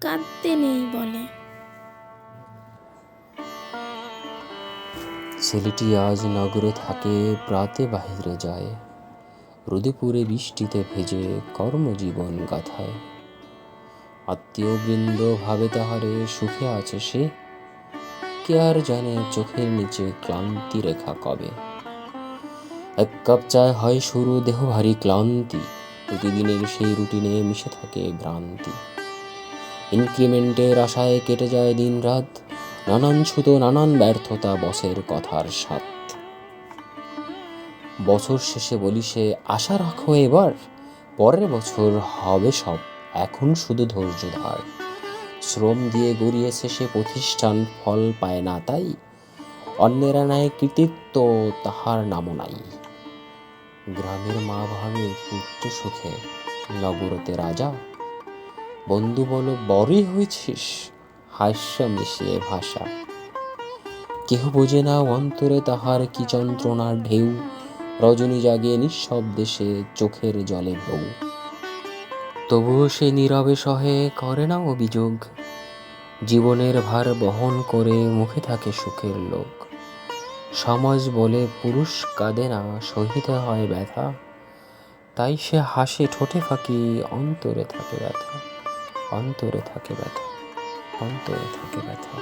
কাঁদতে নেই বলে। ছেলেটি আজ নগরে থাকে, প্রাতে বাহিরে যায়। রোদেপুরে বৃষ্টিতে ভেজে কর্মজীবন গাথায়। আত্মীয় বৃন্দ ভাবে তাহারে সুখে আছে সে, কে আর জানে চোখের নিচে ক্লান্তি রেখা কবে। এক কাপ চায় হয় শুরু দেহ ভারী ক্লান্তি, প্রতিদিনের সেই রুটিনে মিশে থাকে ভ্রান্তি। ইনক্রিমেন্টের আশায় কেটে যায় দিন রাত। নানান ছুত নানান ব্যর্থতা বসের কথার সাথ বছর শেষে বলি সে, আশা রাখো এবার, পরের বছর হবে সব, এখন শুধু ধৈর্য ধার। শ্রম দিয়ে গড়িয়েছে সে প্রতিষ্ঠান, ফল পায় না তাই, অন্যেরা নেয় কৃতিত্ব তাহার নামও নাই। গ্রামের মা ভাবে পুত্র সুখে, নগরতে রাজা বন্ধু বলো, বড়ই হয়েছিস? হাস্য মিশিয়ে ভাষা। কেহ বোঝে না অন্তরে তাহার কি যন্ত্রণার ঢেউ। রজনী জাগে নিঃশব্দে সে চোখের জলে বউ। তবুও সে নীরবে সহে করে না অভিযোগ। জীবনের ভার বহন করে মুখে থাকে সুখের লোক। সমাজ বলে পুরুষ কাঁদে না, সহিতে হয় ব্যথা। তাই সে হাসে, ঠোঁটে ফাঁকি, অন্তরে থাকে ব্যথা। অন্তরে থাকে ব্যথা অন্তরে থাকে ব্যথা।